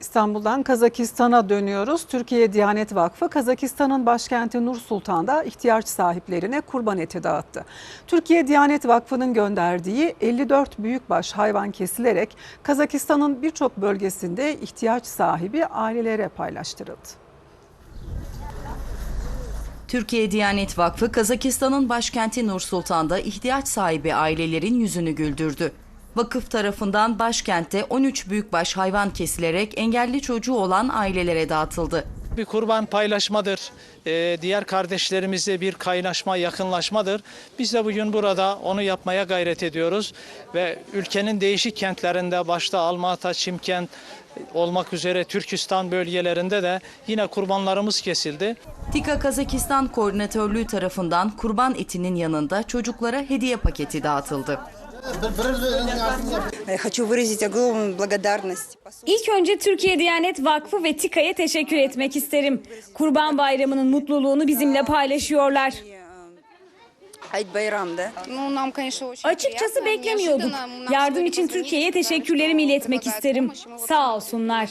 İstanbul'dan Kazakistan'a dönüyoruz. Türkiye Diyanet Vakfı Kazakistan'ın başkenti Nur Sultan'da ihtiyaç sahiplerine kurban eti dağıttı. Türkiye Diyanet Vakfı'nın gönderdiği 54 büyükbaş hayvan kesilerek Kazakistan'ın birçok bölgesinde ihtiyaç sahibi ailelere paylaştırıldı. Türkiye Diyanet Vakfı Kazakistan'ın başkenti Nur Sultan'da ihtiyaç sahibi ailelerin yüzünü güldürdü. Vakıf tarafından başkentte 13 büyükbaş hayvan kesilerek engelli çocuğu olan ailelere dağıtıldı. Bir kurban paylaşmadır. Ee, diğer kardeşlerimizle bir kaynaşma, yakınlaşmadır. Biz de bugün burada onu yapmaya gayret ediyoruz. Ve ülkenin değişik kentlerinde başta Almatı, Çimkent olmak üzere Türkistan bölgelerinde de yine kurbanlarımız kesildi. TİKA Kazakistan Koordinatörlüğü tarafından kurban etinin yanında çocuklara hediye paketi dağıtıldı. İlk önce Türkiye Diyanet Vakfı ve TİKA'ya teşekkür etmek isterim. Kurban Bayramı'nın mutluluğunu bizimle paylaşıyorlar. Açıkçası beklemiyorduk. Yardım için Türkiye'ye teşekkürlerimi iletmek isterim. Sağ olsunlar.